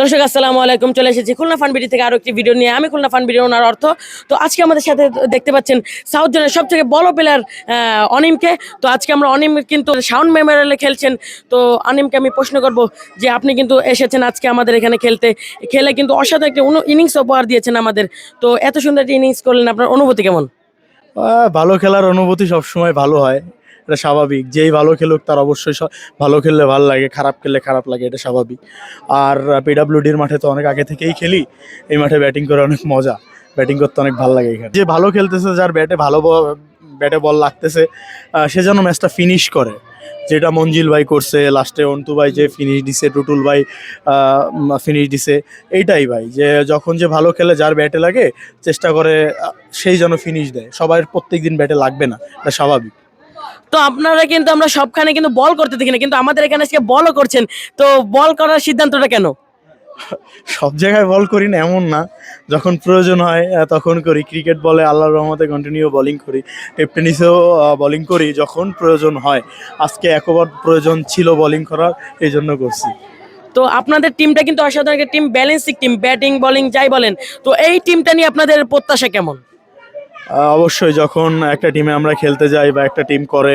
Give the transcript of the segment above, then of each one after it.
দর্শক, আসসালামু আলাইকুম, চলে এসেছি খুলনা ফান বিডি থেকে আরও একটি ভিডিও নিয়ে। আমি খুলনা ফান বিডি ওনার অর্থ। তো আজকে আমাদের সাথে দেখতে পাচ্ছেন সাউথ জোনের সব থেকে বড় প্লেয়ার অনিমকে। তো আজকে আমরা অনিম কিন্তু সাউন্ড মেমোরিয়ালে খেলছেন। তো অনিমকে আমি প্রশ্ন করব যে আপনি কিন্তু এসেছেন আজকে আমাদের এখানে খেলতে। খেলে কিন্তু অসাধারণ একটি ইনিংস উপহার দিয়েছেন আমাদের। তো এত সুন্দর একটি ইনিংস করলেন, আপনার অনুভূতি কেমন? ভালো খেলার অনুভূতি সবসময় ভালো হয়। এটা স্বাভাবিক। যেই ভালো খেলুক তার অবশ্যই ভালো খেললে ভালো লাগে, খারাপ খেললে খারাপ লাগে, এটা স্বাভাবিক। আর পিডাব্লিউডির মাঠে তো অনেক আগে থেকেই খেলি, এই মাঠে ব্যাটিং করে অনেক মজা, ব্যাটিং করতে অনেক ভালো লাগে এখানে। যে ভালো খেলতেছে, যার ব্যাটে ভালো ব্যাটে বল লাগতেছে সে যেন ম্যাচটা ফিনিশ করে। যেটা মঞ্জিল ভাই করছে লাস্টে অন্তু ভাই যে ফিনিশ দিছে, টুটুল ভাই ফিনিশ দিছে, এইটাই ভাই। যে যখন যে ভালো খেলে, যার ব্যাটে লাগে, চেষ্টা করে সেই যেন ফিনিশ দেয়। সবার প্রত্যেক দিন ব্যাটে লাগবে না, এটা স্বাভাবিক। তো আপনারা কিন্তু আমরা সবখানে কিন্তু বল করতে দেখি না কিন্তু আমাদের এখানে আজকে বলও করছেন। তো বল করার সিদ্ধান্তটা কেন? সব জায়গায় বল করি না এমন না। যখন প্রয়োজন হয় তখন করি। ক্রিকেট বলে আল্লাহর রহমতে কন্টিনিউ বোলিং করি। টেপ টেনিসেও বোলিং করি যখন প্রয়োজন হয়। আজকে একবার প্রয়োজন ছিল বোলিং করার এই জন্য করছি। তো আপনাদের টিমটা কিন্তু অসাধারণ team balancing team batting bowling যাই বলেন। তো এই টিমটা নিয়ে আপনাদের প্রত্যাশা কেমন? অবশ্যই যখন একটা টিমে আমরা খেলতে যাই বা একটা টিম করে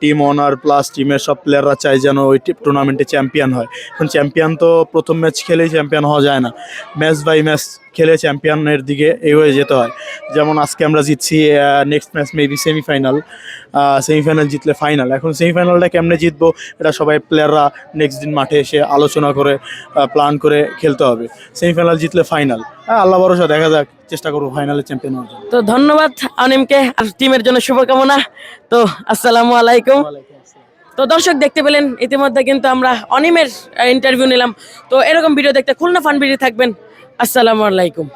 টিম ওনার প্লাস টিমের সব প্লেয়াররা চায় যেন ওই টুর্নামেন্টে চ্যাম্পিয়ন হয়। এখন চ্যাম্পিয়ন তো প্রথম ম্যাচ খেলেই চ্যাম্পিয়ন হওয়া যায় না। ম্যাচ বাই ম্যাচ খেলে চ্যাম্পিয়নের দিকে এগিয়ে যেতে হয়। যেমন আজকে আমরা জিতছি next match maybe semifinal semifinal জিতলে ফাইনাল এখন সেমিফাইনালটা কেমনে জিতবো এটা সবাই প্লেয়াররা নেক্সট দিন মাঠে এসে আলোচনা করে প্ল্যান করে খেলতে হবে। সেমিফাইনাল জিতলে ফাইনাল হ্যাঁ আল্লাহ ভরসা দেখা যাক চেষ্টা করব ফাইনালে চ্যাম্পিয়ন হওয়ার তো ধন্যবাদ অনিমকে আর টিমের জন্য শুভকামনা। তো আসসালামু আলাইকুম। তো দর্শক দেখতে পেলেন ইতিমধ্যে কিন্তু আমরা অনিমের ইন্টারভিউ নিলাম। তো এরকম ভিডিও দেখতে খুলনা ফান ভিডিও থাকবেন। আসসালামু আলাইকুম।